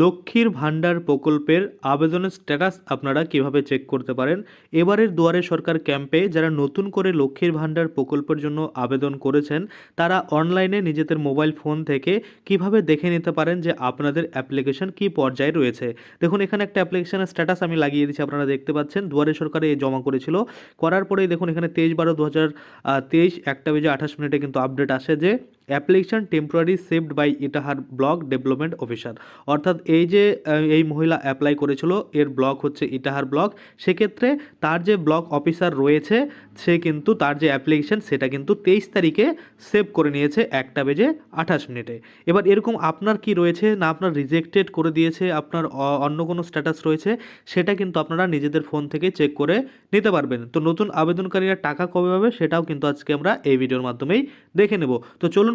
লক্ষ্মীর ভাণ্ডার প্রকল্পের আবেদনের স্ট্যাটাস আপনারা কীভাবে চেক করতে পারেন? এবারের দুয়ারে সরকার ক্যাম্পে যারা নতুন করে লক্ষ্মীর ভাণ্ডার প্রকল্পের জন্য আবেদন করেছেন, তারা অনলাইনে নিজেদের মোবাইল ফোন থেকে কীভাবে দেখে নিতে পারেন যে আপনাদের অ্যাপ্লিকেশন কী পর্যায়ে রয়েছে? দেখুন, এখানে একটা অ্যাপ্লিকেশনের স্ট্যাটাস আমি লাগিয়ে দিচ্ছি আপনারা দেখতে পাচ্ছেন। দুয়ারে সরকারে এই জমা করেছিল। করার পরেই দেখুন, এখানে তেইশ বারো দু হাজার তেইশ, একটা বেজে আঠাশ মিনিটে কিন্তু আপডেট আসে যে application temporary saved by Itahar block development officer. অর্থাৎ এই যে এই মহিলা অ্যাপ্লাই করেছিল, এর ব্লক হচ্ছে ইটাহার ব্লক। সেক্ষেত্রে তার যে ব্লক অফিসার রয়েছে, সে কিন্তু তার যে অ্যাপ্লিকেশন, সেটা কিন্তু তেইশ তারিখে সেভ করে নিয়েছে একটা বেজে আঠাশ মিনিটে। এবার এরকম আপনার কি রয়েছে না আপনার রিজেক্টেড করে দিয়েছে, আপনার অন্য কোনো স্ট্যাটাস রয়েছে, সেটা কিন্তু আপনারা নিজেদের ফোন থেকে চেক করে নিতে পারবেন। তো নতুন আবেদনকারীরা টাকা কবে পাবে, সেটাও কিন্তু আজকে আমরা এই ভিডিওর মাধ্যমেই দেখে নেব। তো চলুন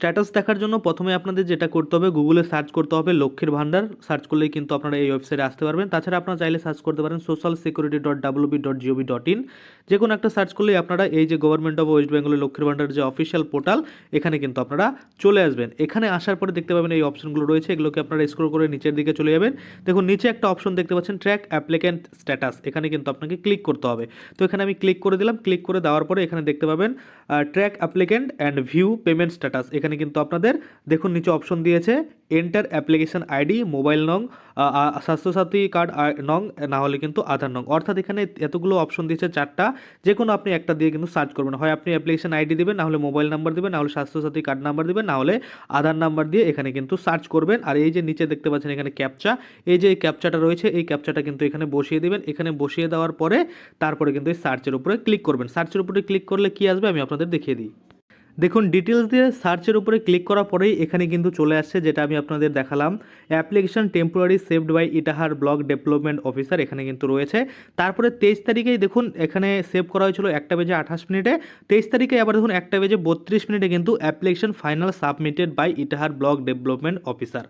স্ট্যাটাস দেখার জন্য প্রথমে আপনাদের যেটা করতে হবে গুগলে সার্চ করতে হবে লক্ষ্মীর ভান্ডার। সার্চ করলেই কিন্তু আপনারা এই ওয়েবসাইটে আসতে পারবেন। তাছাড়া আপনারা চাইলে সার্চ করতে পারেন social security dot WB dot GOV dot in যে কোনো একটা সার্চ করলেই আপনারা এই যে গভর্নমেন্ট অফ ওয়েস্ট বেঙ্গলের লক্ষ্মীর ভান্ডার যে অফিসিয়াল পোর্টাল এখানে কিন্তু আপনারা চলে আসবেন। এখানে আসার পরে দেখতে পাবেন এই অপশনগুলো রয়েছে, এগুলোকে আপনারা স্ক্রল করে নিচের দিকে চলে যাবেন। দেখুন, নিচে একটা অপশন দেখতে পাচ্ছেন ট্র্যাক অ্যাপ্লিক্যান্ট স্ট্যাটাস এখানে কিন্তু আপনাকে ক্লিক করতে হবে। তো এখানে আমি ক্লিক করে দিলাম। ক্লিক করে দেওয়ার পরে এখানে দেখতে পাবেন track applicant and view payment status এখানে কিন্তু আপনাদের, দেখুন নিচে অপশন দিয়েছে এন্টার অ্যাপ্লিকেশন আইডি মোবাইল নং স্বাস্থ্যসাথী কার্ড নং, না হলে কিন্তু আধার নং। অর্থাৎ এখানে এতগুলো অপশন দিয়েছে চারটা, যে কোনো আপনি একটা দিয়ে কিন্তু সার্চ করবেন। হয় আপনি অ্যাপ্লিকেশন আইডি দেবেন, না হলে মোবাইল নাম্বার দেবেন, না হলে স্বাস্থ্যসাথী কার্ড নাম্বার দেবেন, না হলে আধার নাম্বার দিয়ে এখানে কিন্তু সার্চ করবেন। আর এই যে নিচে দেখতে পাচ্ছেন এখানে ক্যাপচা এই যে এই ক্যাপচাটা রয়েছে, এই ক্যাপচাটা কিন্তু এখানে বসিয়ে দেবেন। এখানে বসিয়ে দেওয়ার পরে তারপরে কিন্তু এই সার্চের উপরে ক্লিক করবেন। সার্চের উপরে ক্লিক করলে কি আসবে? আমি আপনাদের দেখিয়ে দিই। দেখুন ডিটেলস দিয়ে সার্চের উপরে ক্লিক করার পরেই এখানে কিন্তু চলে আসছে যেটা আমি আপনাদের দেখালাম। Application temporary saved by Itahar block development officer এখানে কিন্তু রয়েছে। তারপরে তেইশ তারিখেই দেখুন, এখানে সেভ করা হয়েছিল একটা বেজে আঠাশ মিনিটে। তেইশ তারিখে আবার দেখুন, একটা বেজে বত্রিশ মিনিটে কিন্তু application final submitted by Itahar block development officer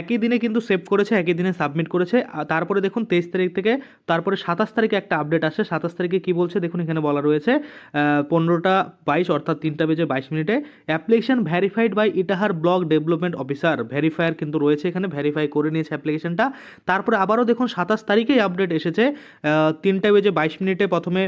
একই দিনে কিন্তু সেভ করেছে, একই দিনে সাবমিট করেছে। তারপরে দেখুন তেইশ তারিখ থেকে তারপরে সাতাশ তারিখে একটা আপডেট আসে। সাতাশ তারিখে কি বলছে দেখুন এখানে বলা রয়েছে পনেরোটা বাইশ অর্থাৎ তিনটা বেজে বাইশ মিনিটে। Application verified by Itahar block development officer verifier কিন্তু রয়েছে এখানে ভ্যারিফাই করে নিয়েছে অ্যাপ্লিকেশনটা তারপরে আবারও দেখুন সাতাশ তারিখেই আপডেট এসেছে তিনটা বেজে বাইশ মিনিটে প্রথমে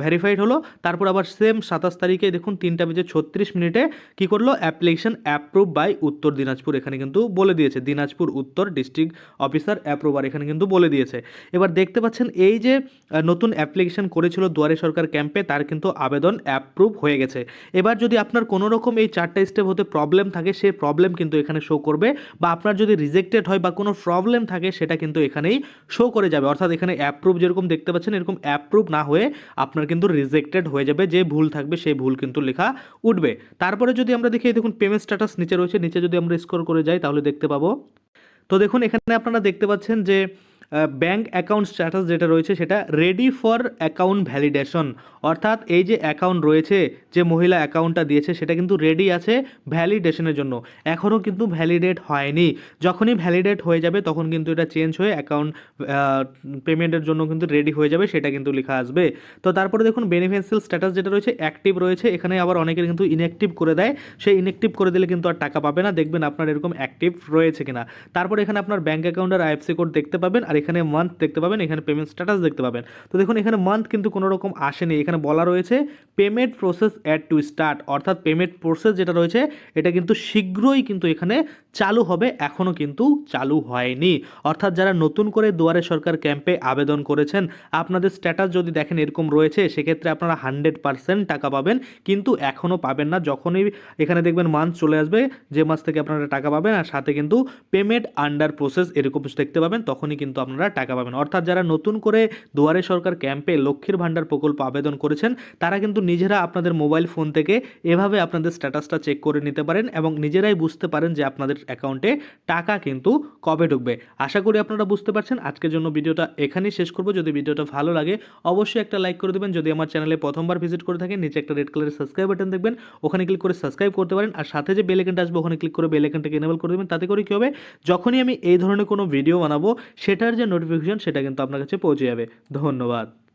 ভ্যারিফাইড হলো। তারপর আবার সেম সাতাশ তারিখে দেখুন তিনটা বেজে ছত্রিশ মিনিটে কি করল? অ্যাপ্লিকেশন অ্যাপ্রুভ বাই উত্তর দিনাজপুর। এখানে কিন্তু বলে দিয়েছে, দিনাজপুর উত্তর ডিস্ট্রিক্ট অফিসার অ্যাপ্রুভার এখানে কিন্তু বলে দিয়েছে। এবার দেখতে পাচ্ছেন এই যে নতুন অ্যাপ্লিকেশন করেছিল দুয়ারে সরকার ক্যাম্পে তার কিন্তু আবেদন অ্যাপ্রুভ হয়ে গেছে। এবার যদি আপনার কোনো রকম এই চারটা স্টেপ হতে প্রবলেম থাকে সেই প্রবলেম কিন্তু এখানে শো করবে। বা আপনার যদি রিজেক্টেড হয় বা কোনো প্রবলেম থাকে, সেটা কিন্তু এখানেই শো করে যাবে। অর্থাৎ এখানে অ্যাপ্রুভ যেরকম দেখতে পাচ্ছেন, এরকম অ্যাপ্রুভ না হয়ে আপনার কিন্তু রিজেক্টেড হয়ে যাবে, যে ভুল থাকবে সেই ভুল কিন্তু লেখা উঠবে। তারপরে যদি আমরা দেখি দেখুন পেমেন্ট স্ট্যাটাস নিচে রয়েছে, নিচে যদি আমরা স্কোর করে যাই, তাহলে দেখতে পাবো। তো দেখুন, এখানে আপনারা দেখতে পাচ্ছেন যে ব্যাংক অ্যাকাউন্ট স্ট্যাটাস যেটা রয়েছে সেটা রেডি ফর অ্যাকাউন্ট ভ্যালিডেশন অর্থাৎ এই যে অ্যাকাউন্ট রয়েছে, যে মহিলা অ্যাকাউন্টটা দিয়েছে, সেটা কিন্তু রেডি আছে ভ্যালিডেশনের জন্য। এখনও কিন্তু ভ্যালিডেট হয়নি। যখনই ভ্যালিডেট হয়ে যাবে, তখন কিন্তু এটা চেঞ্জ হয়ে অ্যাকাউন্ট পেমেন্টের জন্য কিন্তু রেডি হয়ে যাবে, সেটা কিন্তু লেখা আসবে। তো তারপরে দেখুন বেনিফিশিয়াল স্ট্যাটাস যেটা রয়েছে অ্যাক্টিভ রয়েছে। এখানে আবার অনেকের কিন্তু ইনঅ্যাক্টিভ করে দেয়। সেই ইনঅ্যাক্টিভ করে দিলে কিন্তু আর টাকা পাবে না। দেখবেন আপনার এরকম অ্যাক্টিভ রয়েছে কিনা। তারপর এখানে আপনার ব্যাঙ্ক অ্যাকাউন্ট অ্যাকাউন্টের আইএফসি কোড দেখতে পাবেন। আর এখানে মান্থ দেখতে পাবেন, এখানে পেমেন্ট স্ট্যাটাস দেখতে পাবেন। তো দেখুন, এখানে মান্থ কিন্তু কোনো রকম আসেনি। এখানে বলা রয়েছে payment process yet to start অর্থাৎ পেমেন্ট প্রসেস যেটা রয়েছে, এটা কিন্তু শীঘ্রই কিন্তু এখানে চালু হবে এখনও কিন্তু চালু হয়নি। অর্থাৎ যারা নতুন করে দুয়ারে সরকার ক্যাম্পে আবেদন করেছেন, আপনাদের স্ট্যাটাস যদি দেখেন এরকম রয়েছে, সেক্ষেত্রে আপনারা হান্ড্রেড পার্সেন্ট টাকা পাবেন, কিন্তু এখনও পাবেন না। যখনই এখানে দেখবেন মান্থ চলে আসবে, যে মাস থেকে আপনারা টাকা পাবেন, আর সাথে কিন্তু পেমেন্ট আন্ডার প্রসেস এরকম দেখতে পাবেন, তখনই কিন্তু আপনারা টাকা পাবেন। অর্থাৎ যারা নতুন করে দুয়ারে সরকার ক্যাম্পে লক্ষ্মীর ভাণ্ডার প্রকল্প আবেদন করেছেন, তারা কিন্তু নিজেরা আপনাদের মোবাইল ফোন থেকে এভাবে আপনাদের স্ট্যাটাসটা চেক করে নিতে পারেন এবং নিজেরাই বুঝতে পারেন যে আপনাদের অ্যাকাউন্টে টাকা কিন্তু কবে ঢুকবে। আশা করি আপনারা বুঝতে পারছেন। আজকের জন্য ভিডিওটা এখানেই শেষ করব। যদি ভিডিওটা ভালো লাগে, অবশ্যই একটা লাইক করে দেবেন। যদি আমার চ্যানেলে প্রথমবার ভিজিট করে থাকেন, নিচে একটা রেড কালারের সাবস্ক্রাইব বাটন দেখবেন। ওখানে ক্লিক করে সাবস্ক্রাইব করতে পারেন। আর সাথে যে বেল আইকনটা আসবে, ওখানে ক্লিক করে বেল আইকনটাকে এনেবল করে দেবেন। তাতে করে কী হবে? যখনই আমি এই ধরনের কোনো ভিডিও বানাবো, সেটার যে নোটিফিকেশন সেটা কিন্তু আপনার কাছে পৌঁছে যাবে। ধন্যবাদ।